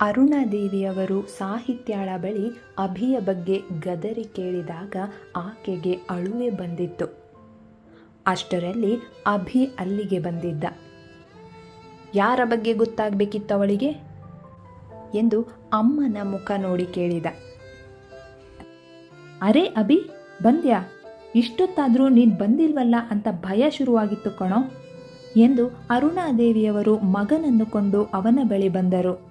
ಅರುಣಾದೇವಿಯವರು ಸಾಹಿತ್ಯಾಳ ಬಳಿ ಅಭಿಯ ಬಗ್ಗೆ ಗದರಿ ಕೇಳಿದಾಗ ಆಕೆಗೆ ಅಳುವೆ ಬಂದಿತ್ತು. ಅಷ್ಟರಲ್ಲಿ ಅಭಿ ಅಲ್ಲಿಗೆ ಬಂದಿದ್ದ. ಯಾರ ಬಗ್ಗೆ ಗೊತ್ತಾಗಬೇಕಿತ್ತು ಅವಳಿಗೆ? ಎಂದು ಅಮ್ಮನ ಮುಖ ನೋಡಿ ಕೇಳಿದ. ಅರೆ ಅಭಿ, ಬಂದ್ಯಾ? ಇಷ್ಟೊತ್ತಾದರೂ ನೀನು ಬಂದಿಲ್ವಲ್ಲ ಅಂತ ಭಯ ಶುರುವಾಗಿತ್ತು ಕಣೋ, ಎಂದು ಅರುಣಾದೇವಿಯವರು ಮಗನನ್ನು ಕೊಂಡು ಅವನ ಬಳಿ ಬಂದರು.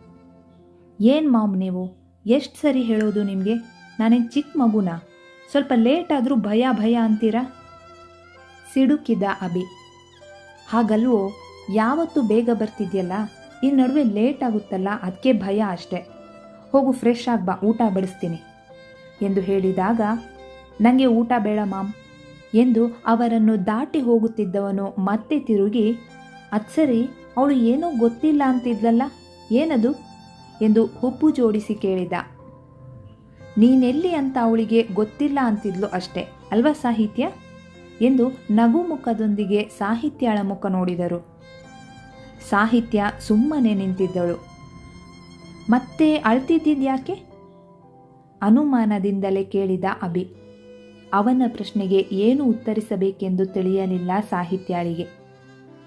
ಏನು ಮಾಮ್ ನೀವು? ಎಷ್ಟು ಸರಿ ಹೇಳೋದು ನಿಮಗೆ? ನಾನೇನು ಚಿಕ್ಕ ಮಗುನ. ಸ್ವಲ್ಪ ಲೇಟ್ ಆದರೂ ಭಯ ಭಯ ಅಂತೀರಾ? ಸಿಡುಕಿದ ಅಭಿ. ಹಾಗಲ್ವೋ, ಯಾವತ್ತು ಬೇಗ ಬರ್ತಿದ್ಯಲ್ಲ? ಈ ನಡುವೆ ಲೇಟ್ ಆಗುತ್ತಲ್ಲ ಅದಕ್ಕೆ ಭಯ ಅಷ್ಟೆ. ಹೋಗು, ಫ್ರೆಶ್ ಆಗಿ ಬಾ, ಊಟ ಬಡಿಸ್ತೀನಿ. ಎಂದು ಹೇಳಿದಾಗ ನನಗೆ ಊಟ ಬೇಡ ಮಾಮ್. ಎಂದು ಅವರನ್ನು ದಾಟಿ ಹೋಗುತ್ತಿದ್ದವನು ಮತ್ತೆ ತಿರುಗಿ, ಅದು ಸರಿ, ಅವಳು ಏನೂ ಗೊತ್ತಿಲ್ಲ ಅಂತಿದ್ಲಲ್ಲ? ಏನದು? ಎಂದು ಹುಬ್ಬು ಜೋಡಿಸಿ ಕೇಳಿದ. ನೀನೆಲ್ಲಿ ಅಂತ ಅವಳಿಗೆ ಗೊತ್ತಿಲ್ಲ ಅಂತಿದ್ಲು ಅಷ್ಟೆ, ಅಲ್ವಾ ಸಾಹಿತ್ಯ? ಎಂದು ನಗು ಮುಖದೊಂದಿಗೆ ಸಾಹಿತ್ಯಾಳ ಮುಖ ನೋಡಿದರು. ಸಾಹಿತ್ಯ ಸುಮ್ಮನೆ ನಿಂತಿದ್ದಳು. ಮತ್ತೆ ಅಳ್ತಿದ್ದಿದ್ಯಾಕೆ ಅನುಮಾನದಿಂದಲೇ ಕೇಳಿದ ಅಭಿ. ಅವನ ಪ್ರಶ್ನೆಗೆ ಏನು ಉತ್ತರಿಸಬೇಕೆಂದು ತಿಳಿಯಲಿಲ್ಲ ಸಾಹಿತ್ಯಾಳಿಗೆ.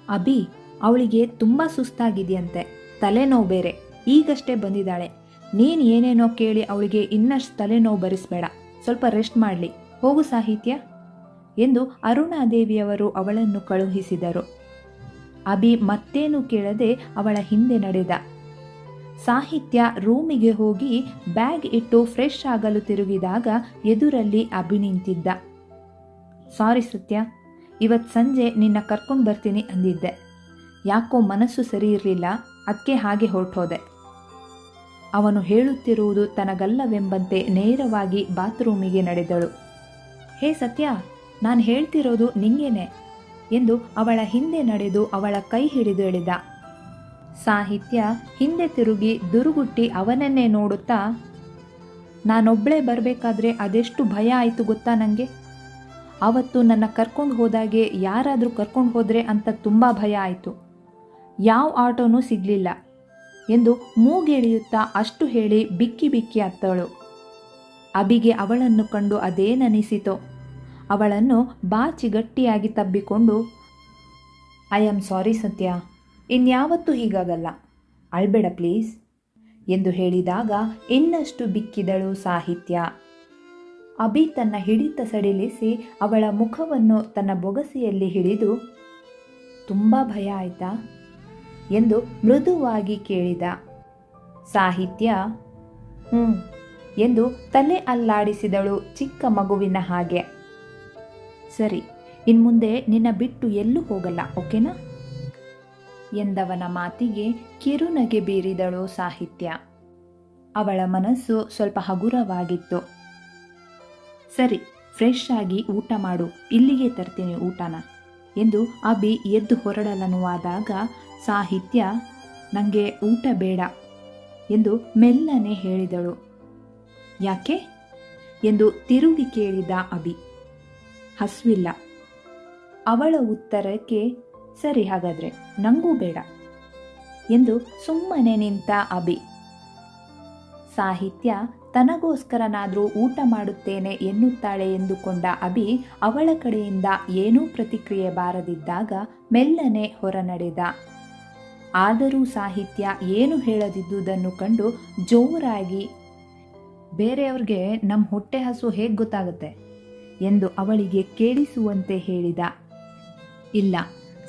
ಅಭಿ, ಅವಳಿಗೆ ತುಂಬ ಸುಸ್ತಾಗಿದೆಯಂತೆ, ತಲೆನೋವು ಬೇರೆ. ಈಗಷ್ಟೇ ಬಂದಿದ್ದಾಳೆ. ನೀನು ಏನೇನೋ ಕೇಳಿ ಅವಳಿಗೆ ಇನ್ನಷ್ಟು ತಲೆನೋವು ಬರಿಸ್ಬೇಡ. ಸ್ವಲ್ಪ ರೆಸ್ಟ್ ಮಾಡಲಿ. ಹೋಗು ಸಾಹಿತ್ಯ. ಎಂದು ಅರುಣಾದೇವಿಯವರು ಅವಳನ್ನು ಕಳುಹಿಸಿದರು. ಅಭಿ ಮತ್ತೇನು ಕೇಳದೆ ಅವಳ ಹಿಂದೆ ನಡೆದ. ಸಾಹಿತ್ಯ ರೂಮಿಗೆ ಹೋಗಿ ಬ್ಯಾಗ್ ಇಟ್ಟು ಫ್ರೆಶ್ ಆಗಲು ತಿರುಗಿದಾಗ ಎದುರಲ್ಲಿ ಅಭಿ ನಿಂತಿದ್ದ. ಸಾರಿ ಸತ್ಯ ಇವತ್ತು ಸಂಜೆ ನಿನ್ನ ಕರ್ಕೊಂಡು ಬರ್ತೀನಿ ಅಂದಿದ್ದೆ. ಯಾಕೋ ಮನಸ್ಸು ಸರಿ ಇರಲಿಲ್ಲ ಅದಕ್ಕೆ ಹಾಗೆ ಹೊರಟೋದೆ. ಅವನು ಹೇಳುತ್ತಿರುವುದು ತನಗಲ್ಲವೆಂಬಂತೆ ನೇರವಾಗಿ ಬಾತ್ರೂಮಿಗೆ ನಡೆದಳು. ಹೇ ಸತ್ಯ, ನಾನು ಹೇಳ್ತಿರೋದು ನಿಂಗೇನೆ ಎಂದು ಅವಳ ಹಿಂದೆ ನಡೆದು ಅವಳ ಕೈ ಹಿಡಿದು ಎಳೆದ ಸಾಹಿತ್ಯ ಹಿಂದೆ ತಿರುಗಿ ದುರುಗುಟ್ಟಿ ಅವನನ್ನೇ ನೋಡುತ್ತಾ ನಾನೊಬ್ಬಳೇ ಬರಬೇಕಾದ್ರೆ ಅದೆಷ್ಟು ಭಯ ಆಯಿತು ಗೊತ್ತಾ ನನಗೆ ಅವತ್ತು ನನ್ನ ಕರ್ಕೊಂಡು ಹೋದಾಗೆ ಯಾರಾದರೂ ಕರ್ಕೊಂಡು ಹೋದರೆ ಅಂತ ತುಂಬ ಭಯ ಆಯಿತು. ಯಾವ ಆಟೋನೂ ಸಿಗಲಿಲ್ಲ. ಎಂದು ಮೂಗೆಳೆಯುತ್ತಾ ಅಷ್ಟು ಹೇಳಿ ಬಿಕ್ಕಿ ಬಿಕ್ಕಿ ಅತ್ತಳು. ಅಬಿಗೆ ಅವಳನ್ನು ಕಂಡು ಅದೇನನಿಸಿತೋ? ಅವಳನ್ನು ಬಾಚಿ ಗಟ್ಟಿಯಾಗಿ ತಬ್ಬಿಕೊಂಡು ಐ ಆಮ್ ಸಾರಿ ಸತ್ಯ ಇನ್ಯಾವತ್ತೂ ಹೀಗಾಗಲ್ಲ. ಅಳ್ಬೇಡ ಪ್ಲೀಸ್ ಎಂದು ಹೇಳಿದಾಗ ಇನ್ನಷ್ಟು ಬಿಕ್ಕಿದಳು ಸಾಹಿತ್ಯ. ಅಭಿ ತನ್ನ ಹಿಡಿತ ಸಡಿಲಿಸಿ ಅವಳ ಮುಖವನ್ನು ತನ್ನ ಬೊಗಸೆಯಲ್ಲಿ ಹಿಡಿದು, ತುಂಬ ಭಯ ಆಯ್ತಾ? ಎಂದು ಮೃದುವಾಗಿ ಕೇಳಿದ. ಸಾಹಿತ್ಯ, ಹ್ಞೂ, ಎಂದು ತಲೆ ಅಲ್ಲಾಡಿಸಿದಳು ಚಿಕ್ಕ ಮಗುವಿನ ಹಾಗೆ. ಸರಿ, ಇನ್ಮುಂದೆ ನಿನ್ನ ಬಿಟ್ಟು ಎಲ್ಲೂ ಹೋಗಲ್ಲ, ಓಕೆನಾ? ಎಂದವನ ಮಾತಿಗೆ ಕಿರುನಗೆ ಬೀರಿದಳು ಸಾಹಿತ್ಯ. ಅವಳ ಮನಸ್ಸು ಸ್ವಲ್ಪ ಹಗುರವಾಗಿತ್ತು. ಸರಿ, ಫ್ರೆಶ್ ಆಗಿ ಊಟ ಮಾಡು, ಇಲ್ಲಿಗೆ ತರ್ತೀನಿ ಊಟನ. ಎಂದು ಅಭಿ ಎದ್ದು ಹೊರಡಲನುವಾದಾಗ ಸಾಹಿತ್ಯ ನನಗೆ ಊಟ ಬೇಡ ಎಂದು ಮೆಲ್ಲನೆ ಹೇಳಿದಳು. ಯಾಕೆ? ಎಂದು ತಿರುಗಿ ಕೇಳಿದ ಅಭಿ ಹಸ್ವಿಲ್ಲ. ಅವಳ ಉತ್ತರಕ್ಕೆ ಸರಿ ಹಾಗಾದ್ರೆ ನಂಗೂ ಬೇಡ ಎಂದು ಸುಮ್ಮನೆ ನಿಂತ ಅಭಿ ಸಾಹಿತ್ಯ ತನಗೋಸ್ಕರನಾದರೂ ಊಟ ಮಾಡುತ್ತೇನೆ ಎನ್ನುತ್ತಾಳೆ ಎಂದುಕೊಂಡ ಅಭಿ ಅವಳ ಕಡೆಯಿಂದ ಏನೂ ಪ್ರತಿಕ್ರಿಯೆ ಬಾರದಿದ್ದಾಗ ಮೆಲ್ಲನೆ ಹೊರನಡೆದ. ಆದರೂ ಸಾಹಿತ್ಯ ಏನು ಹೇಳದಿದ್ದುದನ್ನು ಕಂಡು ಜೋರಾಗಿ, ಬೇರೆಯವ್ರಿಗೆ ನಮ್ಮ ಹೊಟ್ಟೆ ಹಸು ಹೇಗೆ ಗೊತ್ತಾಗುತ್ತೆ ಎಂದು ಅವಳಿಗೆ ಕೇಳಿಸುವಂತೆ ಹೇಳಿದ. ಇಲ್ಲ,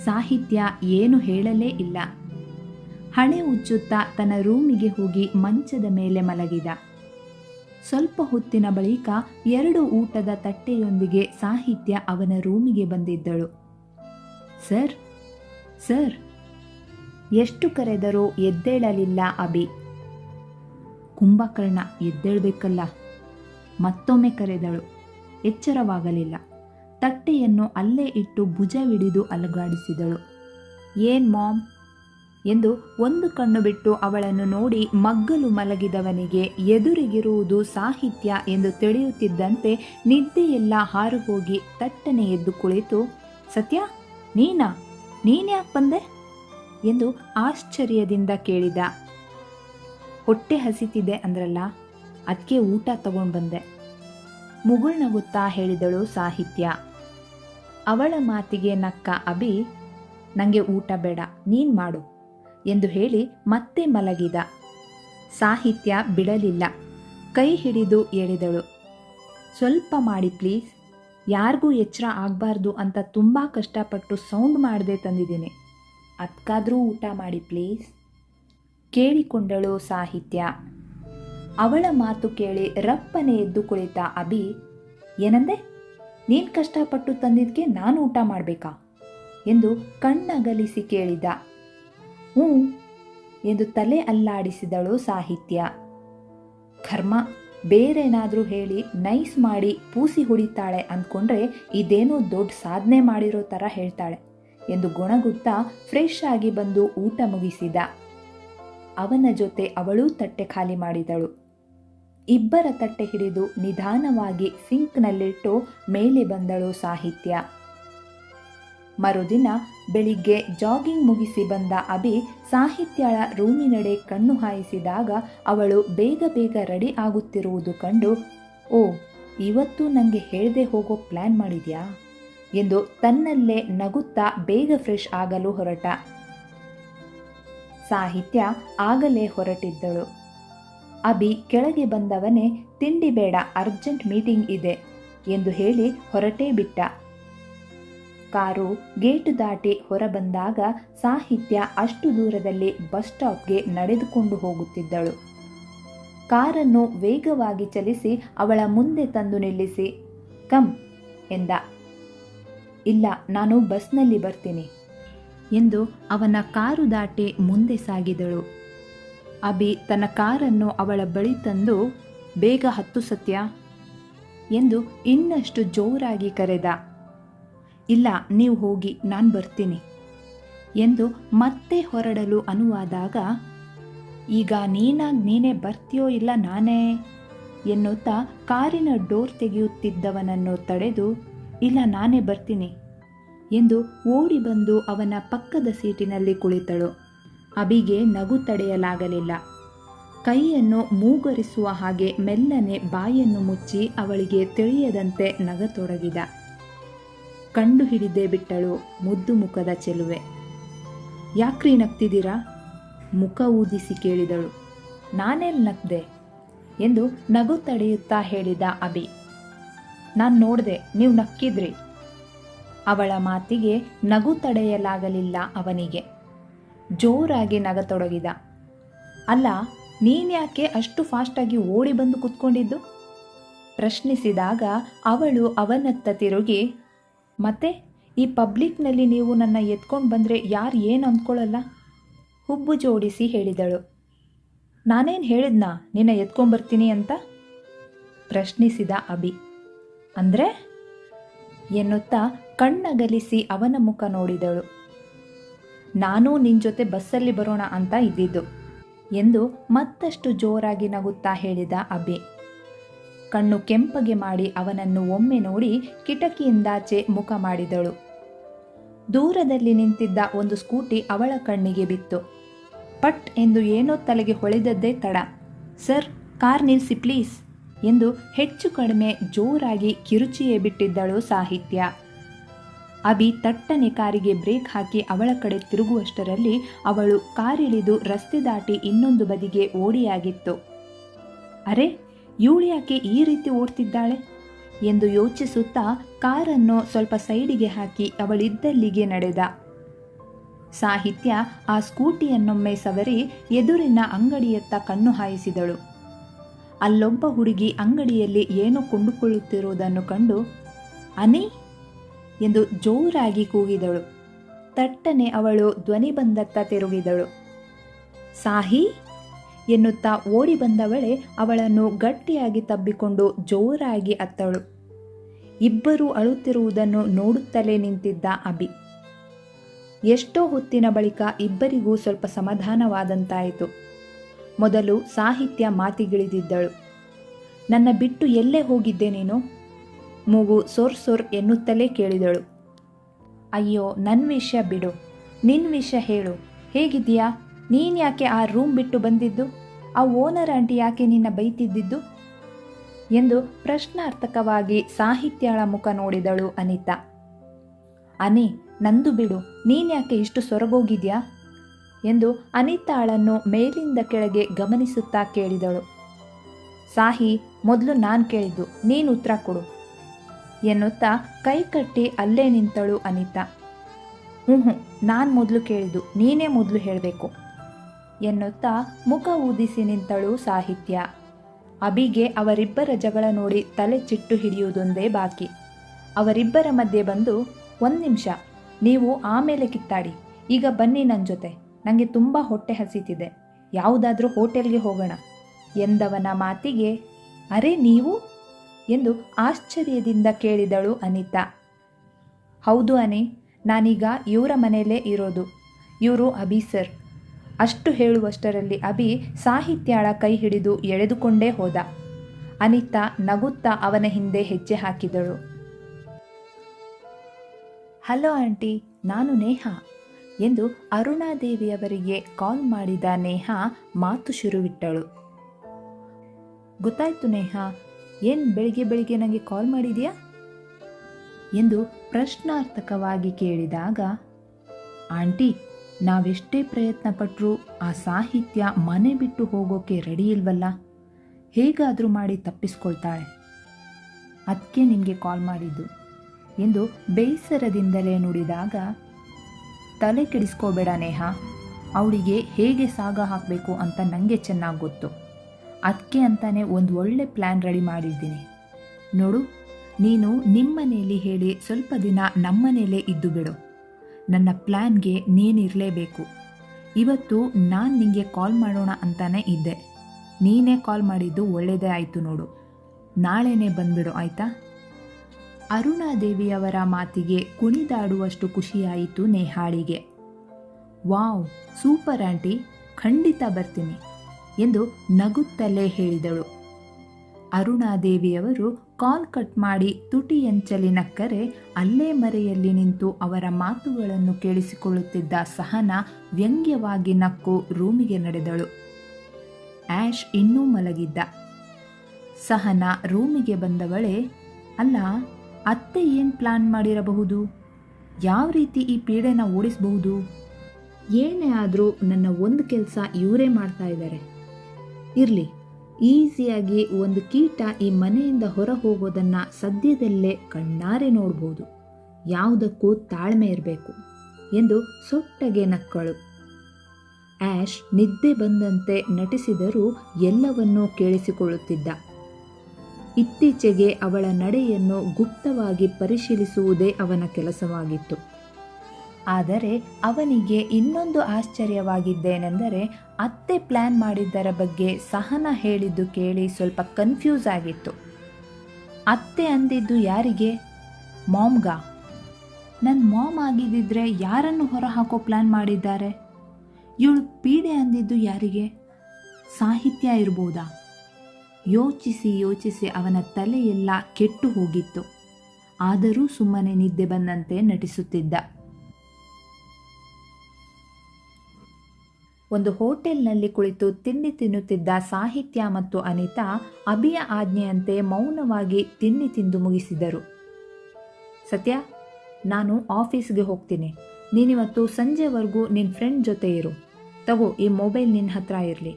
ಸಾಹಿತ್ಯ ಏನು ಹೇಳಲೇ ಇಲ್ಲ. ಹಣೆ ಉಚ್ಚುತ್ತಾ ತನ್ನ ರೂಮಿಗೆ ಹೋಗಿ ಮಂಚದ ಮೇಲೆ ಮಲಗಿದ. ಸ್ವಲ್ಪ ಹೊತ್ತಿನ ಬಳಿಕ ಎರಡು ಊಟದ ತಟ್ಟೆಯೊಂದಿಗೆ ಸಾಹಿತ್ಯ ಅವನ ರೂಮಿಗೆ ಬಂದಿದ್ದಳು. ಸರ್ ಸರ್, ಎಷ್ಟು ಕರೆದರೂ ಎದ್ದೇಳಲಿಲ್ಲ ಅಭಿ. ಕುಂಭಕರ್ಣ ಎದ್ದೇಳಬೇಕಲ್ಲ. ಮತ್ತೊಮ್ಮೆ ಕರೆದಳು. ಎಚ್ಚರವಾಗಲಿಲ್ಲ. ತಟ್ಟೆಯನ್ನು ಅಲ್ಲೇ ಇಟ್ಟು ಭುಜವಿಡಿದು ಅಲುಗಾಡಿಸಿದಳು. ಏನ್ ಮಾಮ್ ಎಂದು ಒಂದು ಕಣ್ಣು ಬಿಟ್ಟು ಅವಳನ್ನು ನೋಡಿ ಮಗ್ಗಲು ಮಲಗಿದವನಿಗೆ ಎದುರಿಗಿರುವುದು ಸಾಹಿತ್ಯ ಎಂದು ತಿಳಿಯುತ್ತಿದ್ದಂತೆ ನಿದ್ದೆಯೆಲ್ಲ ಹಾರುಹೋಗಿ ತಟ್ಟನೆ ಎದ್ದು ಕುಳಿತು, ಸತ್ಯ, ನೀನಾ? ನೀನ್ಯಾಕೆ ಬಂದೆ? ಎಂದು ಆಶ್ಚರ್ಯದಿಂದ ಕೇಳಿದ. ಹೊಟ್ಟೆ ಹಸಿತಿದೆ ಅಂದ್ರಲ್ಲ ಅದಕ್ಕೆ ಊಟ ತಗೊಂಡು ಬಂದೆ. ಮುಗುಳ್ನಗುತ್ತಾ ಹೇಳಿದಳು ಸಾಹಿತ್ಯ. ಅವಳ ಮಾತಿಗೆ ನಕ್ಕ ಅಭಿ ನನಗೆ ಊಟ ಬೇಡ, ನೀನು ಮಾಡು. ಎಂದು ಹೇಳಿ ಮತ್ತೆ ಮಲಗಿದ. ಸಾಹಿತ್ಯ ಬಿಡಲಿಲ್ಲ. ಕೈ ಹಿಡಿದು ಎಳೆದಳು. ಸ್ವಲ್ಪ ಮಾಡಿ ಪ್ಲೀಸ್. ಯಾರಿಗೂ ಎಚ್ಚರ ಆಗಬಾರ್ದು ಅಂತ ತುಂಬ ಕಷ್ಟಪಟ್ಟು ಸೌಂಡ್ ಮಾಡದೆ ತಂದಿದ್ದೀನಿ. ಅದಕ್ಕಾದರೂ ಊಟ ಮಾಡಿ ಪ್ಲೀಸ್. ಕೇಳಿಕೊಂಡಳು ಸಾಹಿತ್ಯ. ಅವಳ ಮಾತು ಕೇಳಿ ರಪ್ಪನೆ ಎದ್ದು ಕುಳಿತ ಅಭಿ, ಏನಂದೆ? ನೀನು ಕಷ್ಟಪಟ್ಟು ತಂದಿದ್ದಕ್ಕೆ ನಾನು ಊಟ ಮಾಡಬೇಕಾ? ಎಂದು ಕಣ್ಣಗಲಿಸಿ ಕೇಳಿದ. ಹ್ಞೂ ಎಂದು ತಲೆ ಅಲ್ಲಾಡಿಸಿದಳು ಸಾಹಿತ್ಯ. ಕರ್ಮ, ಬೇರೇನಾದರೂ ಹೇಳಿ ನೈಸ್ ಮಾಡಿ ಪೂಸಿ ಹುಡಿತಾಳೆ ಅಂದ್ಕೊಂಡ್ರೆ ಇದೇನೋ ದೊಡ್ಡ ಸಾಧನೆ ಮಾಡಿರೋ ಥರ ಹೇಳ್ತಾಳೆ ಎಂದು ಗುಣಗುತ್ತಾ ಫ್ರೆಶ್ ಆಗಿ ಬಂದು ಊಟ ಮುಗಿಸಿದ. ಅವನ ಜೊತೆ ಅವಳೂ ತಟ್ಟೆ ಖಾಲಿ ಮಾಡಿದಳು. ಇಬ್ಬರ ತಟ್ಟೆ ಹಿಡಿದು ನಿಧಾನವಾಗಿ ಸಿಂಕ್ನಲ್ಲಿಟ್ಟು ಮೇಲೆ ಬಂದಳು ಸಾಹಿತ್ಯ. ಮರುದಿನ ಬೆಳಿಗ್ಗೆ ಜಾಗಿಂಗ್ ಮುಗಿಸಿ ಬಂದ ಅಭಿ ಸಾಹಿತ್ಯಳ ರೂಮಿನಡೆ ಕಣ್ಣು ಹಾಯಿಸಿದಾಗ ಅವಳು ಬೇಗ ಬೇಗ ರೆಡಿ ಆಗುತ್ತಿರುವುದು ಕಂಡು, ಓ, ಇವತ್ತು ನನಗೆ ಹೇಳದೆ ಹೋಗೋ ಪ್ಲ್ಯಾನ್ ಮಾಡಿದ್ಯಾ? ಎಂದು ತನ್ನಲ್ಲೇ ನಗುತ್ತಾ ಬೇಗ ಫ್ರೆಶ್ ಆಗಲು ಹೊರಟ. ಸಾಹಿತ್ಯ ಆಗಲೇ ಹೊರಟಿದ್ದಳು. ಅಭಿ ಕೆಳಗೆ ಬಂದವನೇ, ತಿಂಡಿ ಬೇಡ, ಅರ್ಜೆಂಟ್ ಮೀಟಿಂಗ್ ಇದೆ ಎಂದು ಹೇಳಿ ಹೊರಟೇ ಬಿಟ್ಟ. ಕಾರು ಗೇಟು ದಾಟಿ ಹೊರಬಂದಾಗ ಸಾಹಿತ್ಯ ಅಷ್ಟು ದೂರದಲ್ಲಿ ಬಸ್ ಸ್ಟಾಪ್ಗೆ ನಡೆದುಕೊಂಡು ಹೋಗುತ್ತಿದ್ದಳು. ಕಾರನ್ನು ವೇಗವಾಗಿ ಚಲಿಸಿ ಅವಳ ಮುಂದೆ ತಂದು ನಿಲ್ಲಿಸಿ ಕಮ್ ಎಂದ. ಇಲ್ಲ, ನಾನು ಬಸ್ನಲ್ಲಿ ಬರ್ತೀನಿ ಎಂದು ಅವನ ಕಾರು ದಾಟಿ ಮುಂದೆ ಸಾಗಿದಳು. ಅಭಿ ತನ್ನ ಕಾರನ್ನು ಅವಳ ಬಳಿ ತಂದು, ಬೇಗ ಹತ್ತು ಸತ್ಯ ಎಂದು ಇನ್ನಷ್ಟು ಜೋರಾಗಿ ಕರೆದ. ಇಲ್ಲ, ನೀವು ಹೋಗಿ, ನಾನು ಬರ್ತೀನಿ ಎಂದು ಮತ್ತೆ ಹೊರಡಲು ಅನುವಾದಾಗ, ಈಗ ನೀನಾಗಿ ನೀನೇ ಬರ್ತೀಯೋ ಇಲ್ಲ ನಾನೇ ಎನ್ನುತ್ತಾ ಕಾರಿನ ಡೋರ್ ತೆಗೆಯುತ್ತಿದ್ದವನನ್ನು ತಡೆದು, ಇಲ್ಲ, ನಾನೇ ಬರ್ತೀನಿ ಎಂದು ಓಡಿ ಬಂದು ಅವನ ಪಕ್ಕದ ಸೀಟಿನಲ್ಲಿ ಕುಳಿತಳು. ಅಬಿಗೆ ನಗು ತಡೆಯಲಾಗಲಿಲ್ಲ. ಕೈಯನ್ನು ಮೂಗರಿಸುವ ಹಾಗೆ ಮೆಲ್ಲನೆ ಬಾಯನ್ನು ಮುಚ್ಚಿ ಅವಳಿಗೆ ತಿಳಿಯದಂತೆ ನಗತೊಡಗಿದ. ಕಂಡು ಹಿಡಿದೇ ಬಿಟ್ಟಳು ಮುದ್ದು ಮುಖದ ಚೆಲುವೆ. ಯಾಕ್ರಿ ನಗ್ತಿದ್ದೀರಾ? ಮುಖ ಊದಿಸಿ ಕೇಳಿದಳು. ನಾನೇನು ನಗ್ದೆ ಎಂದು ನಗು ತಡೆಯುತ್ತಾ ಹೇಳಿದ ಅಭಿ. ನಾನು ನೋಡಿದೆ, ನೀವು ನಕ್ಕಿದ್ರಿ ಅವಳ ಮಾತಿಗೆ ನಗು ತಡೆಯಲಾಗಲಿಲ್ಲ ಅವನಿಗೆ. ಜೋರಾಗಿ ನಗತೊಡಗಿದ. ಅಲ್ಲ, ನೀನ್ಯಾಕೆ ಅಷ್ಟು ಫಾಸ್ಟಾಗಿ ಓಡಿ ಬಂದು ಕುತ್ಕೊಂಡಿದ್ದು? ಪ್ರಶ್ನಿಸಿದಾಗ ಅವಳು ಅವನತ್ತ ತಿರುಗಿ ಮತ್ತೆ ಈ ಪಬ್ಲಿಕ್ನಲ್ಲಿ ನೀವು ನನ್ನ ಎತ್ಕೊಂಡು ಬಂದರೆ ಯಾರು ಏನು ಅಂದ್ಕೊಳ್ಳಲ್ಲ ಹುಬ್ಬು ಜೋಡಿಸಿ ಹೇಳಿದಳು. ನಾನೇನು ಹೇಳಿದ್ನಾ? ನಿನ್ನ ಎತ್ಕೊಂಬರ್ತೀನಿ ಅಂತ? ಪ್ರಶ್ನಿಸಿದ ಅಭಿ. ಅಂದರೆ? ಎನ್ನುತ್ತಾ ಕಣ್ಣಗಲಿಸಿ ಅವನ ಮುಖ ನೋಡಿದಳು. ನಾನು ನಿನ್ನ ಜೊತೆ ಬಸ್ಸಲ್ಲಿ ಬರೋಣ ಅಂತ ಇದ್ದಿದ್ದು ಎಂದು ಮತ್ತಷ್ಟು ಜೋರಾಗಿ ನಗುತ್ತಾ ಹೇಳಿದ ಅಭಿ. ಕಣ್ಣು ಕೆಂಪಗೆ ಮಾಡಿ ಅವನನ್ನು ಒಮ್ಮೆ ನೋಡಿ ಕಿಟಕಿಯಿಂದಾಚೆ ಮುಖ ಮಾಡಿದಳು. ದೂರದಲ್ಲಿ ನಿಂತಿದ್ದ ಒಂದು ಸ್ಕೂಟಿ ಅವಳ ಕಣ್ಣಿಗೆ ಬಿತ್ತು. ಪಟ್ ಎಂದು ಏನೋ ತಲೆಗೆ ಹೊಳೆದದ್ದೇ ತಡ. ಸರ್, ಕಾರ್ ನಿಲ್ಲಿಸಿ ಪ್ಲೀಸ್ ಎಂದು ಹೆಚ್ಚು ಕಡಿಮೆ ಜೋರಾಗಿ ಕಿರುಚಿಯೇ ಬಿಟ್ಟಿದ್ದಳು ಸಾಹಿತ್ಯ. ಅಭಿ ತಟ್ಟನೆ ಕಾರಿಗೆ ಬ್ರೇಕ್ ಹಾಕಿ ಅವಳ ಕಡೆ ತಿರುಗುವಷ್ಟರಲ್ಲಿ ಅವಳು ಕಾರಿಳಿದು ರಸ್ತೆ ದಾಟಿ ಇನ್ನೊಂದು ಬದಿಗೆ ಓಡಿಯಾಗಿತ್ತು. ಅರೆ ಇವಳು ಯಾಕೆ ಈ ರೀತಿ ಓಡ್ತಿದ್ದಾಳೆ? ಎಂದು ಯೋಚಿಸುತ್ತಾ ಕಾರನ್ನು ಸ್ವಲ್ಪ ಸೈಡಿಗೆ ಹಾಕಿ ಅವಳಿದ್ದಲ್ಲಿಗೆ ನಡೆದ. ಸಾಹಿತ್ಯ ಆ ಸ್ಕೂಟಿಯನ್ನೊಮ್ಮೆ ಸವರಿ ಎದುರಿನ ಅಂಗಡಿಯತ್ತ ಕಣ್ಣು ಹಾಯಿಸಿದಳು. ಅಲ್ಲೊಬ್ಬ ಹುಡುಗಿ ಅಂಗಡಿಯಲ್ಲಿ ಏನೋ ಕೊಂಡುಕೊಳ್ಳುತ್ತಿರುವುದನ್ನು ಕಂಡು, ಅನಿ! ಎಂದು ಜೋರಾಗಿ ಕೂಗಿದಳು. ತಟ್ಟನೆ ಅವಳು ಧ್ವನಿ ಬಂದತ್ತ ತಿರುಗಿದಳು. ಸಾಹಿ! ಎನ್ನುತ್ತಾ ಓಡಿ ಬಂದವಳೆ ಅವಳನ್ನು ಗಟ್ಟಿಯಾಗಿ ತಬ್ಬಿಕೊಂಡು ಜೋರಾಗಿ ಅತ್ತಳು. ಇಬ್ಬರೂ ಅಳುತ್ತಿರುವುದನ್ನು ನೋಡುತ್ತಲೇ ನಿಂತಿದ್ದ ಅಭಿ. ಎಷ್ಟೋ ಹೊತ್ತಿನ ಬಳಿಕ ಇಬ್ಬರಿಗೂ ಸ್ವಲ್ಪ ಸಮಾಧಾನವಾದಂತಾಯಿತು. ಮೊದಲು ಸಾಹಿತ್ಯ ಮಾತಿಗಿಳಿದಿದ್ದಳು. ನನ್ನ ಬಿಟ್ಟು ಎಲ್ಲೇ ಹೋಗಿದ್ದೆ ನೀನು ಮೂಗು ಸೊರ್ ಸೊರ್ ಎನ್ನುತ್ತಲೇ ಕೇಳಿದಳು. ಅಯ್ಯೋ ನನ್ನ ವಿಷಯ ಬಿಡು ನಿನ್ನ ವಿಷಯ ಹೇಳು, ಹೇಗಿದ್ದೀಯಾ? ನೀನ್ಯಾಕೆ ಆ ರೂಮ್ ಬಿಟ್ಟು ಬಂದಿದ್ದು? ಆ ಓನರ್ ಆಂಟಿ ಯಾಕೆ ನಿನ್ನ ಬೈತಿದ್ದಿದ್ದು? ಎಂದು ಪ್ರಶ್ನಾರ್ಥಕವಾಗಿ ಸಾಹಿತ್ಯಳ ಮುಖ ನೋಡಿದಳು ಅನಿತಾ. ಅನಿ, ನಂದು ಬಿಡು ನೀನ್ಯಾಕೆ ಇಷ್ಟು ಸೊರಗೋಗಿದ್ಯಾ? ಎಂದು ಅನಿತಾಳನ್ನು ಮೇಲಿಂದ ಕೆಳಗೆ ಗಮನಿಸುತ್ತಾ ಕೇಳಿದಳು. ಸಾಹಿ, ಮೊದಲು ನಾನು ಕೇಳಿದ್ದು, ನೀನು ಉತ್ತರ ಕೊಡು, ಎನ್ನುತ್ತಾ ಕೈ ಕಟ್ಟಿ ಅಲ್ಲೇ ನಿಂತಳು ಅನಿತಾ. ಹ್ಞೂ ಹ್ಞೂ ನಾನು ಮೊದಲು ಕೇಳಿದ್ದು, ನೀನೇ ಮೊದಲು ಹೇಳಬೇಕು. ಎನ್ನುತ್ತಾ ಮುಖ ಊದಿಸಿ ನಿಂತಳು ಸಾಹಿತ್ಯ. ಅಬಿಗೆ ಅವರಿಬ್ಬರ ಜಗಳ ನೋಡಿ ತಲೆ ಚಿಟ್ಟು ಹಿಡಿಯುವುದೊಂದೇ ಬಾಕಿ. ಅವರಿಬ್ಬರ ಮಧ್ಯೆ ಬಂದು, ಒಂದು ನಿಮಿಷ, ನೀವು ಆಮೇಲೆ ಕಿತ್ತಾಡಿ. ಈಗ ಬನ್ನಿ ನನ್ನ ಜೊತೆ. ನನಗೆ ತುಂಬ ಹೊಟ್ಟೆ ಹಸಿತಿದೆ. ಯಾವುದಾದ್ರೂ ಹೋಟೆಲ್ಗೆ ಹೋಗೋಣ. ಎಂದವನ ಮಾತಿಗೆ, ಅರೆ ನೀವು? ಎಂದು ಆಶ್ಚರ್ಯದಿಂದ ಕೇಳಿದಳು ಅನಿತಾ. ಹೌದು ಅನಿ, ನಾನೀಗ ಇವರ ಮನೆಯಲ್ಲೇ ಇರೋದು. ಇವರು ಅಭಿ ಸರ್. ಅಷ್ಟು ಹೇಳುವಷ್ಟರಲ್ಲಿ ಅಭಿ ಸಾಹಿತ್ಯಾಳ ಕೈ ಹಿಡಿದು ಎಳೆದುಕೊಂಡೇ ಹೋದ. ಅನಿತಾ ನಗುತ್ತಾ ಅವನ ಹಿಂದೆ ಹೆಜ್ಜೆ ಹಾಕಿದಳು. ಹಲೋ ಆಂಟಿ, ನಾನು ನೇಹಾ ಎಂದು ಅರುಣಾದೇವಿಯವರಿಗೆ ಕಾಲ್ ಮಾಡಿದ ನೇಹಾ ಮಾತು ಶುರುವಿಟ್ಟಳು. ಗೊತ್ತಾಯ್ತು ನೇಹಾ, ಏನು ಬೆಳಿಗ್ಗೆ ಬೆಳಿಗ್ಗೆ ನನಗೆ ಕಾಲ್ ಮಾಡಿದೆಯಾ? ಎಂದು ಪ್ರಶ್ನಾರ್ಥಕವಾಗಿ ಕೇಳಿದಾಗ, ಆಂಟಿ ನಾವೆಷ್ಟೇ ಪ್ರಯತ್ನ ಪಟ್ಟರೂ ಆ ಸಾಹಿತ್ಯ ಮನೆ ಬಿಟ್ಟು ಹೋಗೋಕೆ ರೆಡಿ ಇಲ್ವಲ್ಲ? ಹೇಗಾದರೂ ಮಾಡಿ ತಪ್ಪಿಸ್ಕೊಳ್ತಾಳೆ. ಅದಕ್ಕೆ ನಿಮಗೆ ಕಾಲ್ ಮಾಡಿದ್ದು. ಎಂದು ಬೇಸರದಿಂದಲೇ ನುಡಿದಾಗ, ತಲೆ ಕೆಡಿಸ್ಕೋಬೇಡ ನೇಹ, ಅವಳಿಗೆ ಹೇಗೆ ಸಾಗ ಹಾಕಬೇಕು ಅಂತ ನನಗೆ ಚೆನ್ನಾಗಿ ಗೊತ್ತು. ಅದಕ್ಕೆ ಅಂತಾನೆ ಒಂದು ಒಳ್ಳೆ ಪ್ಲ್ಯಾನ್ ರೆಡಿ ಮಾಡಿದ್ದೀನಿ. ನೋಡು, ನೀನು ನಿಮ್ಮನೇಲಿ ಹೇಳಿ ಸ್ವಲ್ಪ ದಿನ ನಮ್ಮನೇಲೆ ಇದ್ದು ಬಿಡು. ನನ್ನ ಪ್ಲ್ಯಾನ್ಗೆ ನೀನಿರಲೇಬೇಕು. ಇವತ್ತು ನಾನು ನಿಮಗೆ ಕಾಲ್ ಮಾಡೋಣ ಅಂತಾನೆ ಇದ್ದೆ. ನೀನೇ ಕಾಲ್ ಮಾಡಿದ್ದು ಒಳ್ಳೆಯದೇ ಆಯಿತು ನೋಡು. ನಾಳೆನೇ ಬಂದ್ಬಿಡು, ಆಯಿತಾ? ಅರುಣಾದೇವಿಯವರ ಮಾತಿಗೆ ಕುಣಿದಾಡುವಷ್ಟು ಖುಷಿಯಾಯಿತು ನೇಹಾಳಿಗೆ. ವಾವ್, ಸೂಪರ್ ಆಂಟಿ, ಖಂಡಿತ ಬರ್ತೀನಿ ಎಂದು ನಗುತ್ತಲೇ ಹೇಳಿದಳು. ಅರುಣಾದೇವಿಯವರು ಕಾಲ್ ಕಟ್ ಮಾಡಿ ತುಟಿಯಂಚಲಿ ನಕ್ಕರೆ ಅಲ್ಲೇ ಮರೆಯಲ್ಲಿ ನಿಂತು ಅವರ ಮಾತುಗಳನ್ನು ಕೇಳಿಸಿಕೊಳ್ಳುತ್ತಿದ್ದ ಸಹನ ವ್ಯಂಗ್ಯವಾಗಿ ನಕ್ಕು ರೂಮಿಗೆ ನಡೆದಳು. ಆ್ಯಶ್ ಇನ್ನೂ ಮಲಗಿದ್ದ. ಸಹನ ರೂಮಿಗೆ ಬಂದವಳೆ, ಅಲ್ಲ, ಅತ್ತೆ ಏನು ಪ್ಲಾನ್ ಮಾಡಿರಬಹುದು? ಯಾವ ರೀತಿ ಈ ಪೀಡೆನ ಓಡಿಸಬಹುದು? ಏನೇ ಆದರೂ ನನ್ನ ಒಂದು ಕೆಲಸ ಇವರೇ ಮಾಡ್ತಾ ಇದ್ದಾರೆ. ಇರಲಿ ಈಸಿಯಾಗಿ ಒಂದು ಕೀಟ ಈ ಮನೆಯಿಂದ ಹೊರ ಹೋಗೋದನ್ನು ಸದ್ಯದಲ್ಲೇ ಕಣ್ಣಾರೆ ನೋಡ್ಬೋದು. ಯಾವುದಕ್ಕೂ ತಾಳ್ಮೆ ಇರಬೇಕು ಎಂದು ಸೊಟ್ಟಗೆ ನಕ್ಕಳು. ಆ್ಯಶ್ ನಿದ್ದೆ ಬಂದಂತೆ ನಟಿಸಿದರೂ ಎಲ್ಲವನ್ನೂ ಕೇಳಿಸಿಕೊಳ್ಳುತ್ತಿದ್ದ. ಇತ್ತೀಚೆಗೆ ಅವಳ ನಡೆಯನ್ನು ಗುಪ್ತವಾಗಿ ಪರಿಶೀಲಿಸುವುದೇ ಅವನ ಕೆಲಸವಾಗಿತ್ತು. ಆದರೆ ಅವನಿಗೆ ಇನ್ನೊಂದು ಆಶ್ಚರ್ಯವಾಗಿದ್ದೇನೆಂದರೆ ಅತ್ತೆ ಪ್ಲ್ಯಾನ್ ಮಾಡಿದ್ದರ ಬಗ್ಗೆ ಸಹನ ಹೇಳಿದ್ದು ಕೇಳಿ ಸ್ವಲ್ಪ ಕನ್ಫ್ಯೂಸ್ ಆಗಿತ್ತು. ಅತ್ತೆ ಅಂದಿದ್ದು ಯಾರಿಗೆ? ಮಾಮ್ಗಾ. ನನ್ನ ಮಾಮ್ ಆಗಿದ್ದಿದ್ರೆ ಯಾರನ್ನು ಹೊರ ಹಾಕೋ ಪ್ಲ್ಯಾನ್ ಮಾಡಿದ್ದಾರೆ? ಇವಳು ಪೀಡೆ ಅಂದಿದ್ದು ಯಾರಿಗೆ? ಸಾಹಿತ್ಯ ಇರ್ಬೋದಾ? ಯೋಚಿಸಿ ಯೋಚಿಸಿ ಅವನ ತಲೆಯೆಲ್ಲ ಕೆಟ್ಟು ಹೋಗಿತ್ತು. ಆದರೂ ಸುಮ್ಮನೆ ನಿದ್ದೆ ಬಂದಂತೆ ನಟಿಸುತ್ತಿದ್ದ. ಒಂದು ಹೋಟೆಲ್ನಲ್ಲಿ ಕುಳಿತು ತಿಂಡಿ ತಿನ್ನುತ್ತಿದ್ದ ಸಾಹಿತ್ಯ ಮತ್ತು ಅನಿತಾ ಅಭಿಯ ಆಜ್ಞೆಯಂತೆ ಮೌನವಾಗಿ ತಿಂಡಿ ತಿಂದು ಮುಗಿಸಿದರು. ಸತ್ಯ, ನಾನು ಆಫೀಸ್ಗೆ ಹೋಗ್ತೀನಿ. ನೀನಿವತ್ತು ಸಂಜೆವರೆಗೂ ನಿನ್ನ ಫ್ರೆಂಡ್ ಜೊತೆ ಇರು. ತಗೋ ಈ ಮೊಬೈಲ್ ನಿನ್ನ ಹತ್ರ ಇರಲಿ.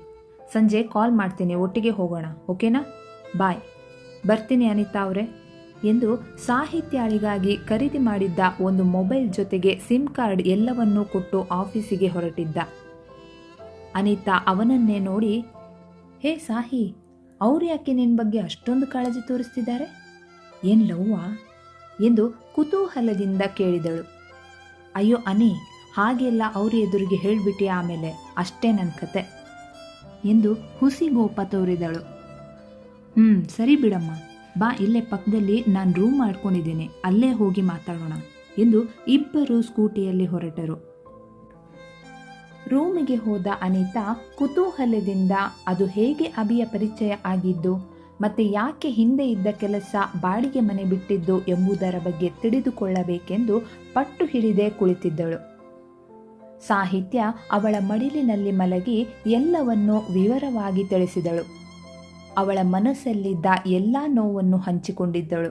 ಸಂಜೆ ಕಾಲ್ ಮಾಡ್ತೀನಿ, ಒಟ್ಟಿಗೆ ಹೋಗೋಣ, ಓಕೆನಾ? ಬಾಯ್. ಬರ್ತೀನಿ ಅನಿತಾ ಅವರೇ. ಎಂದು ಸಾಹಿತ್ಯಾಳಿಗಾಗಿ ಖರೀದಿ ಮಾಡಿದ್ದ ಒಂದು ಮೊಬೈಲ್ ಜೊತೆಗೆ ಸಿಮ್ ಕಾರ್ಡ್ ಎಲ್ಲವನ್ನೂ ಕೊಟ್ಟು ಆಫೀಸಿಗೆ ಹೊರಟಿದ್ದ. ಅನಿತಾ ಅವನನ್ನೇ ನೋಡಿ, ಹೇ ಸಾಹಿ, ಅವ್ರು ಯಾಕೆ ನಿನ್ನ ಬಗ್ಗೆ ಅಷ್ಟೊಂದು ಕಾಳಜಿ ತೋರಿಸ್ತಿದ್ದಾರೆ? ಏನು ಲವ್ವಾ? ಎಂದು ಕುತೂಹಲದಿಂದ ಕೇಳಿದಳು. ಅಯ್ಯೋ ಅನಿ, ಹಾಗೆಲ್ಲ ಅವ್ರ ಎದುರಿಗೆ ಹೇಳಿಬಿಟ್ಟಿ ಆಮೇಲೆ? ಅಷ್ಟೇ ನನ್ನ ಕತೆ, ಎಂದು ಹುಸಿಗೋಪ ತೋರಿದಳು. ಹ್ಞೂ ಸರಿ ಬಿಡಮ್ಮ. ಬಾ, ಇಲ್ಲೇ ಪಕ್ಕದಲ್ಲಿ ನಾನು ರೂಮ್ ಮಾಡ್ಕೊಂಡಿದ್ದೀನಿ. ಅಲ್ಲೇ ಹೋಗಿ ಮಾತಾಡೋಣ, ಎಂದು ಇಬ್ಬರು ಸ್ಕೂಟಿಯಲ್ಲಿ ಹೊರಟರು. ರೂಮಿಗೆ ಹೋದ ಅನಿತಾ ಕುತೂಹಲದಿಂದ ಅದು ಹೇಗೆ ಅಭಿಯ ಪರಿಚಯ ಆಗಿದ್ದು, ಮತ್ತೆ ಯಾಕೆ ಹಿಂದೆ ಇದ್ದ ಕೆಲಸ ಬಾಡಿಗೆ ಮನೆ ಬಿಟ್ಟಿದ್ದು ಎಂಬುದರ ಬಗ್ಗೆ ತಿಳಿದುಕೊಳ್ಳಬೇಕೆಂದು ಪಟ್ಟು ಹಿಡಿದೇ ಕುಳಿತಿದ್ದಳು. ಸಾಹಿತ್ಯ ಅವಳ ಮಡಿಲಿನಲ್ಲಿ ಮಲಗಿ ಎಲ್ಲವನ್ನೂ ವಿವರವಾಗಿ ತಿಳಿಸಿದಳು. ಅವಳ ಮನಸ್ಸಲ್ಲಿದ್ದ ಎಲ್ಲ ನೋವನ್ನು ಹಂಚಿಕೊಂಡಿದ್ದಳು.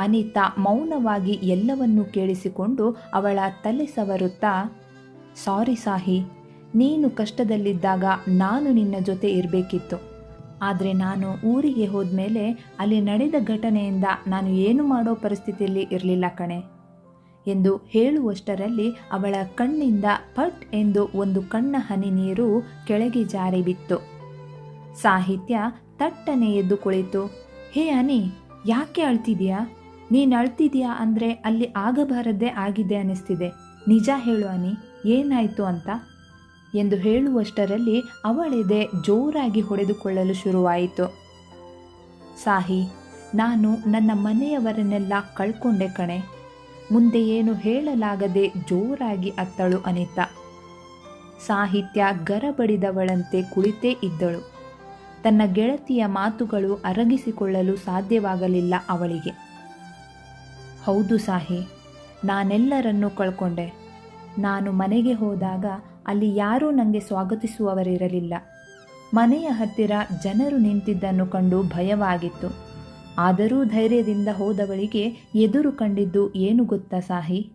ಅನಿತಾ ಮೌನವಾಗಿ ಎಲ್ಲವನ್ನೂ ಕೇಳಿಸಿಕೊಂಡು ಅವಳ ತಲೆ ಸವರುತ್ತಾ ಸಾರಿ ಸಾಹಿ, ನೀನು ಕಷ್ಟದಲ್ಲಿದ್ದಾಗ ನಾನು ನಿನ್ನ ಜೊತೆ ಇರಬೇಕಿತ್ತು. ಆದರೆ ನಾನು ಊರಿಗೆ ಹೋದ್ಮೇಲೆ ಅಲ್ಲಿ ನಡೆದ ಘಟನೆಯಿಂದ ನಾನು ಏನು ಮಾಡೋ ಪರಿಸ್ಥಿತಿಯಲ್ಲಿ ಇರಲಿಲ್ಲ ಕಣೆ ಎಂದು ಹೇಳುವಷ್ಟರಲ್ಲಿ ಅವಳ ಕಣ್ಣಿಂದ ಪಟ್ ಎಂದು ಒಂದು ಕಣ್ಣ ಹನಿ ನೀರು ಕೆಳಗೆ ಜಾರಿ ಬಿತ್ತು. ಸಾಹಿತ್ಯ ತಟ್ಟನೆ ಎದ್ದು ಕುಳಿತು, ಹೇ ಅನಿ ಯಾಕೆ ಅಳ್ತಿದೀಯಾ? ನೀನು ಅಳ್ತಿದೀಯಾ ಅಂದರೆ ಅಲ್ಲಿ ಆಗಬಾರದ್ದೇ ಆಗಿದೆ ಅನ್ನಿಸ್ತಿದೆ ನಿಜ ಹೇಳು ಅನಿ ಏನಾಯಿತು ಅಂತ? ಎಂದು ಹೇಳುವಷ್ಟರಲ್ಲಿ ಅವಳೆದೆ ಜೋರಾಗಿ ಹೊಡೆದುಕೊಳ್ಳಲು ಶುರುವಾಯಿತು. ಸಾಹಿ, ನಾನು ನನ್ನ ಮನೆಯವರನ್ನೆಲ್ಲ ಕಳ್ಕೊಂಡೆ ಕಣೆ. ಮುಂದೆ ಏನು ಹೇಳಲಾಗದೆ ಜೋರಾಗಿ ಅತ್ತಳು ಅನಿತಾ. ಸಾಹಿತ್ಯ ಗರಬಡಿದವಳಂತೆ ಕುಳಿತೇ ಇದ್ದಳು. ತನ್ನ ಗೆಳತಿಯ ಮಾತುಗಳು ಅರಗಿಸಿಕೊಳ್ಳಲು ಸಾಧ್ಯವಾಗಲಿಲ್ಲ ಅವಳಿಗೆ. ಹೌದು ಸಾಹಿ, ನಾನೆಲ್ಲರನ್ನೂ ಕಳ್ಕೊಂಡೆ. ನಾನು ಮನೆಗೆ ಹೋದಾಗ ಅಲ್ಲಿ ಯಾರೂ ನನಗೆ ಸ್ವಾಗತಿಸುವವರಿರಲಿಲ್ಲ. ಮನೆಯ ಹತ್ತಿರ ಜನರು ನಿಂತಿದ್ದನ್ನು ಕಂಡು ಭಯವಾಗಿತ್ತು. ಆದರೂ ಧೈರ್ಯದಿಂದ ಹೋದವಳಿಗೆ ಎದುರು ಕಂಡಿದ್ದು ಏನು ಗೊತ್ತಾ ಸಾಹಿ?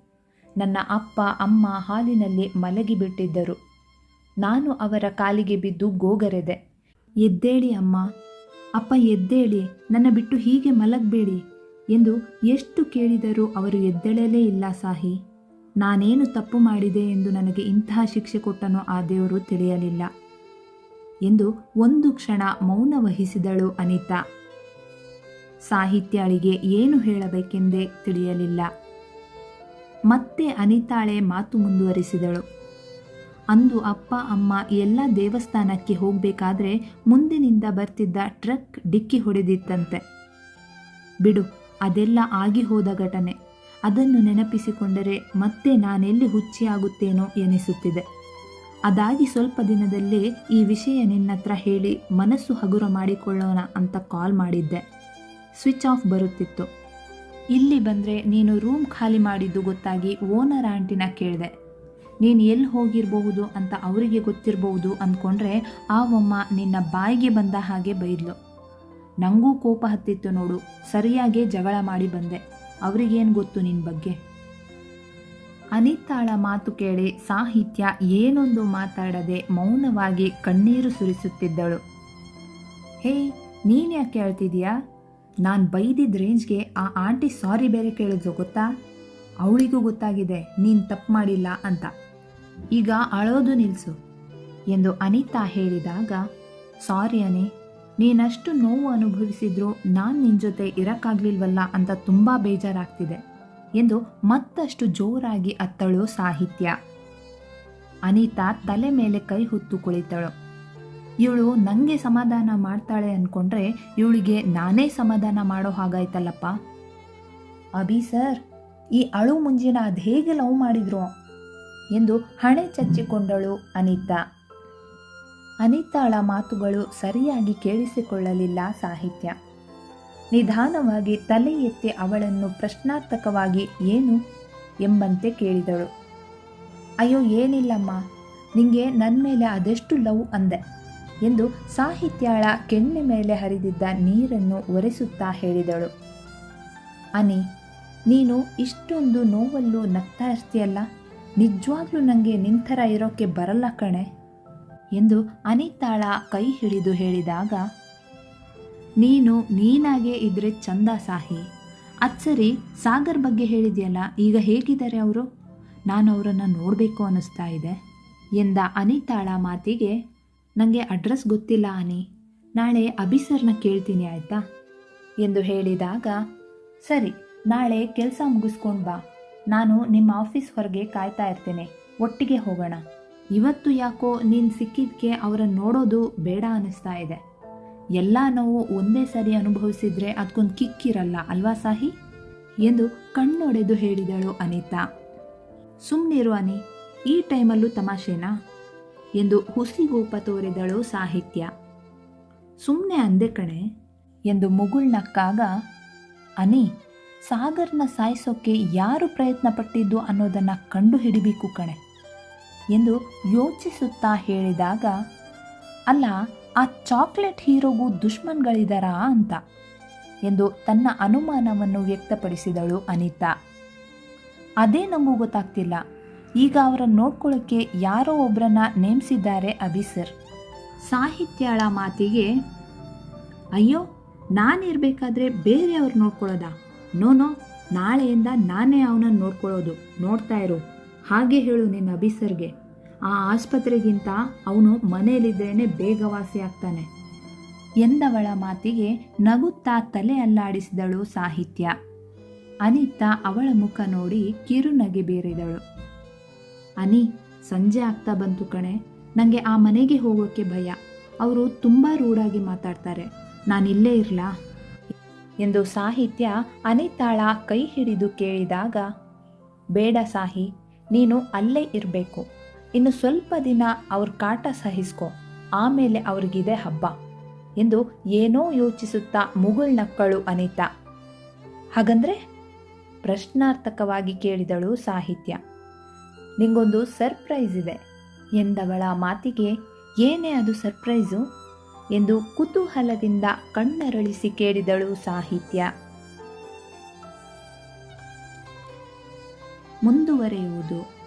ನನ್ನ ಅಪ್ಪ, ಅಮ್ಮ ಹಾಲಿನಲ್ಲಿ ಮಲಗಿಬಿಟ್ಟಿದ್ದರು ನಾನು ಅವರ ಕಾಲಿಗೆ ಬಿದ್ದು ಗೋಗರೆದೆ. ಎದ್ದೇಳಿ ಅಮ್ಮ. ಅಪ್ಪ ಎದ್ದೇಳಿ, ನನ್ನ ಬಿಟ್ಟು ಹೀಗೆ ಮಲಗಬೇಡಿ ಎಂದು ಎಷ್ಟು ಕೇಳಿದರೂ ಅವರು ಎದ್ದೇಳಲೇ ಇಲ್ಲ ಸಾಹಿ. ನಾನೇನು ತಪ್ಪು ಮಾಡಿದೆ ಎಂದು ನನಗೆ ಇಂತಹ ಶಿಕ್ಷೆ ಕೊಟ್ಟನೋ ಆ ದೇವರು ತಿಳಿಯಲಿಲ್ಲ. ಎಂದು ಒಂದು ಕ್ಷಣ ಮೌನ ವಹಿಸಿದಳು ಅನಿತಾ. ಸಾಹಿತ್ಯಾಳಿಗೆ ಏನು ಹೇಳಬೇಕೆಂದೇ ತಿಳಿಯಲಿಲ್ಲ. ಮತ್ತೆ ಅನಿತಾಳೆ ಮಾತು ಮುಂದುವರಿಸಿದಳು. ಅಂದು ಅಪ್ಪ, ಅಮ್ಮ ಎಲ್ಲ ದೇವಸ್ಥಾನಕ್ಕೆ ಹೋಗಬೇಕಾದ್ರೆ ಮುಂದಿನಿಂದ ಬರ್ತಿದ್ದ ಟ್ರಕ್ ಡಿಕ್ಕಿ ಹೊಡೆದಿತ್ತಂತೆ. ಬಿಡು, ಅದೆಲ್ಲ ಆಗಿ ಹೋದ ಘಟನೆ. ಅದನ್ನು ನೆನಪಿಸಿಕೊಂಡರೆ ಮತ್ತೆ ನಾನೆಲ್ಲಿ ಹುಚ್ಚಿಯಾಗುತ್ತೇನೋ ಎನಿಸುತ್ತಿದೆ. ಅದಾಗಿ ಸ್ವಲ್ಪ ದಿನದಲ್ಲೇ ಈ ವಿಷಯ ನಿನ್ನತ್ರ ಹೇಳಿ ಮನಸ್ಸು ಹಗುರ ಮಾಡಿಕೊಳ್ಳೋಣ ಅಂತ ಕಾಲ್ ಮಾಡಿದ್ದೆ. ಸ್ವಿಚ್ ಆಫ್ ಬರುತ್ತಿತ್ತು. ಇಲ್ಲಿ ಬಂದರೆ ನೀನು ರೂಮ್ ಖಾಲಿ ಮಾಡಿದ್ದು ಗೊತ್ತಾಗಿ ಓನರ್ ಆಂಟಿನ ಕೇಳಿದೆ. ನೀನು ಎಲ್ಲಿ ಹೋಗಿರಬಹುದು ಅಂತ ಅವರಿಗೆ ಗೊತ್ತಿರಬಹುದು ಅಂದ್ಕೊಂಡ್ರೆ ಆ ಒಮ್ಮ ನಿನ್ನ ಬಾಯಿಗೆ ಬಂದ ಹಾಗೆ ಬೈದ್ಲು. ನನಗೂ ಕೋಪ ಹತ್ತಿತ್ತು ನೋಡು, ಸರಿಯಾಗೇ ಜಗಳ ಮಾಡಿ ಬಂದೆ. ಅವರಿಗೇನು ಗೊತ್ತು ನಿನ್ನ ಬಗ್ಗೆ? ಅನಿತಾಳ ಮಾತು ಕೇಳಿ ಸಾಹಿತ್ಯ ಏನೊಂದು ಮಾತಾಡದೆ ಮೌನವಾಗಿ ಕಣ್ಣೀರು ಸುರಿಸುತ್ತಿದ್ದಳು. ಹೇ, ನೀನು ಯಾಕೆ ಕೇಳ್ತಿದ್ಯಾ ನಾನು ಬೈದಿದ್ದ ರೇಂಜ್ಗೆ ಆ ಆಂಟಿ ಸಾರಿ ಬೇರೆ ಕೇಳಿದ್ರು ಗೊತ್ತಾ? ಅವಳಿಗೂ ಗೊತ್ತಾಗಿದೆ ನೀನು ತಪ್ಪು ಮಾಡಿಲ್ಲ ಅಂತ. ಈಗ ಅಳೋದು ನಿಲ್ಲಿಸು ಎಂದು ಅನಿತಾ ಹೇಳಿದಾಗ, ಸಾರಿ ಅನಿ ನೀನಷ್ಟು ನೋವು ಅನುಭವಿಸಿದ್ರು ನಾನು ನಿನ್ನ ಜೊತೆ ಇರಕ್ಕಾಗ್ಲಿಲ್ವಲ್ಲ ಅಂತ ತುಂಬ ಬೇಜಾರಾಗ್ತಿದೆ ಎಂದು ಮತ್ತಷ್ಟು ಜೋರಾಗಿ ಅತ್ತಳು ಸಾಹಿತ್ಯ. ಅನಿತಾ ತಲೆ ಮೇಲೆ ಕೈ ಹೊತ್ತು ಕುಳಿತಳು. ಇವಳು ನನಗೆ ಸಮಾಧಾನ ಮಾಡ್ತಾಳೆ ಅಂದ್ಕೊಂಡ್ರೆ ಇವಳಿಗೆ ನಾನೇ ಸಮಾಧಾನ ಮಾಡೋ ಹಾಗಾಯ್ತಲ್ಲಪ್ಪ? ಅಭಿ ಸರ್, ಈ ಅಳು ಮುಂಜಿನ ಅದು ಹೇಗೆ ಲವ್ ಮಾಡಿದ್ರು? ಎಂದು ಹಣೆ ಚಚ್ಚಿಕೊಂಡಳು ಅನಿತಾ. ಅನಿತಾಳ ಮಾತುಗಳು ಸರಿಯಾಗಿ ಕೇಳಿಸಿಕೊಳ್ಳಲಿಲ್ಲ ಸಾಹಿತ್ಯ. ನಿಧಾನವಾಗಿ ತಲೆ ಎತ್ತಿ ಅವಳನ್ನು ಪ್ರಶ್ನಾರ್ಥಕವಾಗಿ ಏನು ಎಂಬಂತೆ ಕೇಳಿದಳು. ಅಯ್ಯೋ ಏನಿಲ್ಲಮ್ಮ, ನಿಂಗೆ ನನ್ನ ಮೇಲೆ ಅದೆಷ್ಟು ಲವ್ ಅಂದೆ ಎಂದು ಸಾಹಿತ್ಯಾಳ ಕೆಣ್ಣೆ ಮೇಲೆ ಹರಿದಿದ್ದ ನೀರನ್ನು ಒರೆಸುತ್ತಾ ಹೇಳಿದಳು. ಅನಿ, ನೀನು ಇಷ್ಟೊಂದು ನೋವಲ್ಲೂ ನಗ್ತಾ ಇರ್ತೀಯಲ್ಲ, ನಿಜವಾಗ್ಲೂ ನನಗೆ ನಿಂಥರ ಇರೋಕ್ಕೆ ಬರಲ್ಲ ಕಣೆ. ಎಂದು ಅನಿತಾಳ ಕೈ ಹಿಡಿದು ಹೇಳಿದಾಗ, ನೀನು ನೀನಾಗೆ ಇದ್ರೆ ಚಂದ ಸಾಹಿ. ಅದು ಸರಿ ಸಾಗರ್ ಬಗ್ಗೆ ಹೇಳಿದೆಯಲ್ಲ, ಈಗ ಹೇಗಿದ್ದಾರೆ ಅವರು? ನಾನು ಅವರನ್ನು ನೋಡಬೇಕು ಅನ್ನಿಸ್ತಾ ಇದೆ ಎಂದ ಅನಿತಾಳ ಮಾತಿಗೆ ನನಗೆ ಅಡ್ರೆಸ್ ಗೊತ್ತಿಲ್ಲ ಅನಿ. ನಾಳೆ ಅಭಿಸರ್ನ ಕೇಳ್ತೀನಿ ಆಯಿತಾ? ಎಂದು ಹೇಳಿದಾಗ, ಸರಿ, ನಾಳೆ ಕೆಲಸ ಮುಗಿಸ್ಕೊಂಡು ಬಾ. ನಾನು ನಿಮ್ಮ ಆಫೀಸ್ ಹೊರಗೆ ಕಾಯ್ತಾ ಇರ್ತೇನೆ. ಒಟ್ಟಿಗೆ ಹೋಗೋಣ. ಇವತ್ತು ಯಾಕೋ ನೀನು ಸಿಕ್ಕಿದ್ಕೆ ಅವರನ್ನು ನೋಡೋದು ಬೇಡ ಅನ್ನಿಸ್ತಾ ಇದೆ. ಎಲ್ಲ ನೋವು ಒಂದೇ ಸರಿ ಅನುಭವಿಸಿದ್ರೆ ಅದಕ್ಕೊಂದು ಕಿಕ್ಕಿರಲ್ಲ ಅಲ್ವಾ ಸಾಹಿ? ಎಂದು ಕಣ್ಣೊಡೆದು ಹೇಳಿದಳು ಅನಿತಾ. ಸುಮ್ಮನಿರು ಅನಿ, ಈ ಟೈಮಲ್ಲೂ ತಮಾಷೆನಾ? ಎಂದು ಹುಸಿಗೂಪ ತೋರಿದಳು ಸಾಹಿತ್ಯ. ಸುಮ್ಮನೆ ಅಂದೆ ಕಣೆ, ಎಂದು ಮುಗುಳ್ನಕ್ಕಾಗ ಅನಿ, ಸಾಗರ್ನ ಸಾಯಿಸೋಕೆ ಯಾರು ಪ್ರಯತ್ನ ಪಟ್ಟಿದ್ದು ಅನ್ನೋದನ್ನು ಕಂಡು ಹಿಡಿಬೇಕು ಕಣೆ. ಎಂದು ಯೋಚಿಸುತ್ತಾ ಹೇಳಿದಾಗ, ಅಲ್ಲ, ಆ ಚಾಕ್ಲೇಟ್ ಹೀರೋಗೂ ದುಶ್ಮನ್ಗಳಿದಾರಾ ಅಂತ ಎಂದು ತನ್ನ ಅನುಮಾನವನ್ನು ವ್ಯಕ್ತಪಡಿಸಿದಳು ಅನಿತಾ. ಅದೇ ನಮಗೂ ಗೊತ್ತಾಗ್ತಿಲ್ಲ. ಈಗ ಅವರನ್ನು ನೋಡ್ಕೊಳ್ಳೋಕ್ಕೆ ಯಾರೋ ಒಬ್ಬರನ್ನ ನೇಮಿಸಿದ್ದಾರೆ ಅಭಿಸರ್. ಸಾಹಿತ್ಯಳ ಮಾತಿಗೆ, ಅಯ್ಯೋ, ನಾನಿರಬೇಕಾದ್ರೆ ಬೇರೆಯವ್ರು ನೋಡ್ಕೊಳ್ಳೋದಾ? ನೋ ನೋ, ನಾಳೆಯಿಂದ ನಾನೇ ಅವನನ್ನು ನೋಡ್ಕೊಳ್ಳೋದು. ನೋಡ್ತಾ ಇರು. ಹಾಗೆ ಹೇಳು ನಿನ್ನ ಅಭಿಸರ್ಗೆ. ಆ ಆಸ್ಪತ್ರೆಗಿಂತ ಅವನು ಮನೆಯಲ್ಲಿದ್ದೇನೆ ಬೇಗ ವಾಸಿ ಆಗ್ತಾನೆ. ಎಂದವಳ ಮಾತಿಗೆ ನಗುತ್ತಾ ತಲೆ ಅಲ್ಲಾಡಿಸಿದಳು ಸಾಹಿತ್ಯ. ಅನಿತಾ ಅವಳ ಮುಖ ನೋಡಿ ಕಿರುನಗೆ ಬೀರಿದಳು. ಅನಿ, ಸಂಜೆ ಆಗ್ತಾ ಬಂತು ಕಣೆ. ನನಗೆ ಆ ಮನೆಗೆ ಹೋಗೋಕ್ಕೆ ಭಯ. ಅವರು ತುಂಬ ರೂಢಾಗಿ ಮಾತಾಡ್ತಾರೆ. ನಾನಿಲ್ಲೇ ಇರಲಾ? ಎಂದು ಸಾಹಿತ್ಯ ಅನಿತಾಳ ಕೈ ಹಿಡಿದು ಕೇಳಿದಾಗ, ಬೇಡ ಸಾಹಿ ನೀನು ಅಲ್ಲೇ ಇರಬೇಕು. ಇನ್ನು ಸ್ವಲ್ಪ ದಿನ ಅವ್ರ ಕಾಟ ಸಹಿಸ್ಕೊ. ಆಮೇಲೆ ಅವ್ರಿಗಿದೆ ಹಬ್ಬ ಎಂದು ಏನೋ ಯೋಚಿಸುತ್ತಾ ಮುಗುಳ್ನಕ್ಕಳು ಅನಿತಾ. ಹಾಗಂದ್ರೆ? ಪ್ರಶ್ನಾರ್ಥಕವಾಗಿ ಕೇಳಿದಳು ಸಾಹಿತ್ಯ. ನಿಂಗೊಂದು ಸರ್ಪ್ರೈಸ್ ಇದೆ ಎಂದವಳ ಮಾತಿಗೆ ಏನೇ ಅದು ಸರ್ಪ್ರೈಸು? ಎಂದು ಕುತೂಹಲದಿಂದ ಕಣ್ಣರಳಿಸಿ ಕೇಳಿದಳು ಸಾಹಿತ್ಯ. ಮುಂದುವರೆಯುವುದು.